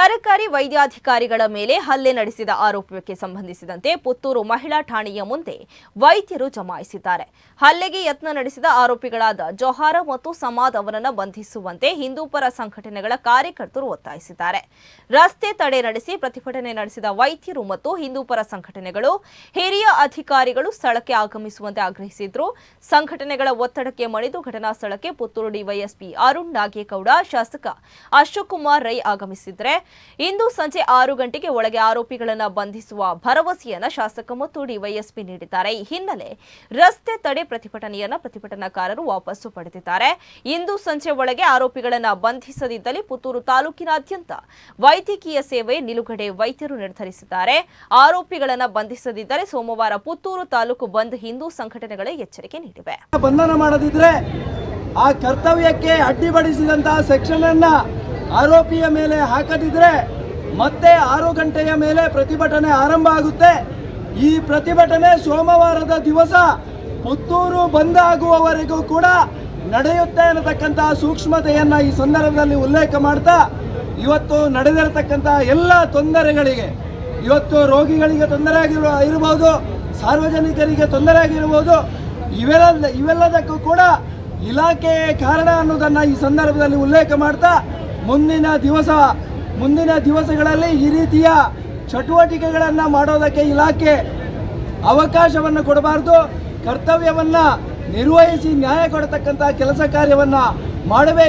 ಸರ್ಕಾರಿ ವೈದ್ಯಾಧಿಕಾರಿಗಳ ಮೇಲೆ ಹಲ್ಲೆ ನಡೆಸಿದ ಆರೋಪಕ್ಕೆ ಸಂಬಂಧಿಸಿದಂತೆ ಪುತ್ತೂರು ಮಹಿಳಾ ಠಾಣೆಯ ಮುಂದೆ ವೈದ್ಯರು ಜಮಾಯಿಸಿದ್ದಾರೆ. ಹಲ್ಲೆಗೆ ಯತ್ನ ನಡೆಸಿದ ಆರೋಪಿಗಳಾದ ಜೊಹಾರ ಮತ್ತು ಸಮಾದ್ ಅವರನ್ನು ಬಂಧಿಸುವಂತೆ ಹಿಂದೂಪರ ಸಂಘಟನೆಗಳ ಕಾರ್ಯಕರ್ತರು ಒತ್ತಾಯಿಸಿದ್ದಾರೆ. ರಸ್ತೆ ತಡೆ ನಡೆಸಿ ಪ್ರತಿಭಟನೆ ನಡೆಸಿದ ವೈದ್ಯರು ಮತ್ತು ಹಿಂದೂಪರ ಸಂಘಟನೆಗಳು ಹಿರಿಯ ಅಧಿಕಾರಿಗಳು ಸ್ಥಳಕ್ಕೆ ಆಗಮಿಸುವಂತೆ ಆಗ್ರಹಿಸಿದ್ರು. ಸಂಘಟನೆಗಳ ಒತ್ತಡಕ್ಕೆ ಮಣಿದು ಘಟನಾ ಸ್ಥಳಕ್ಕೆ ಪುತ್ತೂರು ಡಿವೈಎಸ್ಪಿ ಅರುಣ್ ನಾಗೇಗೌಡ, ಶಾಸಕ ಅಶೋಕ್ ಕುಮಾರ್ ರೈ ಆಗಮಿಸಿದ್ರೆ ಇಂದು ಸಂಜೆ ಆರು ಗಂಟೆಗೆ ಒಳಗೆ ಆರೋಪಿಗಳನ್ನು ಬಂಧಿಸುವ ಭರವಸೆಯನ್ನ ಶಾಸಕ ಮತ್ತು ಡಿವೈಎಸ್ಪಿ ನೀಡಿದ್ದಾರೆ. ಈ ಹಿನ್ನೆಲೆ ರಸ್ತೆ ತಡೆ ಪ್ರತಿಭಟನೆಯನ್ನು ಪ್ರತಿಭಟನಾಕಾರರು ವಾಪಸ್ಸು ಪಡೆದಿದ್ದಾರೆ. ಇಂದು ಸಂಜೆ ಒಳಗೆ ಆರೋಪಿಗಳನ್ನು ಬಂಧಿಸದಿದ್ದಲ್ಲಿ ಪುತ್ತೂರು ತಾಲೂಕಿನಾದ್ಯಂತ ವೈದ್ಯಕೀಯ ಸೇವೆ ನಿಲುಗಡೆ ವೈದ್ಯರು ನಿರ್ಧರಿಸಿದ್ದಾರೆ. ಆರೋಪಿಗಳನ್ನು ಬಂಧಿಸದಿದ್ದರೆ ಸೋಮವಾರ ಪುತ್ತೂರು ತಾಲೂಕು ಬಂದ್ ಹಿಂದೂ ಸಂಘಟನೆಗಳೇ ಎಚ್ಚರಿಕೆ ನೀಡಿವೆ. ಬಂಧನ ಮಾಡದಿದ್ರೆ ಆ ಕರ್ತವ್ಯಕ್ಕೆ ಅಡ್ಡಿಪಡಿಸಿದಂತಹ ಸೆಕ್ಷನ್ ಅನ್ನ ಆರೋಪಿಯ ಮೇಲೆ ಹಾಕದಿದ್ರೆ ಮತ್ತೆ ಆರು ಗಂಟೆಯ ಮೇಲೆ ಪ್ರತಿಭಟನೆ ಆರಂಭ ಆಗುತ್ತೆ. ಈ ಪ್ರತಿಭಟನೆ ಸೋಮವಾರದ ದಿವಸ ಪುತ್ತೂರು ಬಂದ್ ಆಗುವವರೆಗೂ ಕೂಡ ನಡೆಯುತ್ತೆ ಅನ್ನತಕ್ಕಂತಹ ಸೂಕ್ಷ್ಮತೆಯನ್ನ ಈ ಸಂದರ್ಭದಲ್ಲಿ ಉಲ್ಲೇಖ ಮಾಡ್ತಾ, ಇವತ್ತು ನಡೆದಿರತಕ್ಕಂತಹ ಎಲ್ಲ ತೊಂದರೆಗಳಿಗೆ, ಇವತ್ತು ರೋಗಿಗಳಿಗೆ ತೊಂದರೆ ಆಗಿರುವ ಇರಬಹುದು ಸಾರ್ವಜನಿಕರಿಗೆ ತೊಂದರೆ ಆಗಿರಬಹುದು ಇವೆಲ್ಲ, ಇವೆಲ್ಲದಕ್ಕೂ ಕೂಡ ಇಲಾಖೆಯೇ ಕಾರಣ ಅನ್ನೋದನ್ನ ಈ ಸಂದರ್ಭದಲ್ಲಿ ಉಲ್ಲೇಖ ಮಾಡ್ತಾ ಮುಂದಿನ ದಿವಸ, ಮುಂದಿನ ದಿವಸಗಳಲ್ಲಿ ಈ ರೀತಿಯ ಚಟುವಟಿಕೆಗಳನ್ನು ಮಾಡೋದಕ್ಕೆ ಇಲಾಖೆ ಅವಕಾಶವನ್ನು ಕೊಡಬಾರ್ದು, ಕರ್ತವ್ಯವನ್ನು ನಿರ್ವಹಿಸಿ ನ್ಯಾಯ ಕೊಡತಕ್ಕಂಥ ಕೆಲಸ ಕಾರ್ಯವನ್ನು ಮಾಡಬೇಕು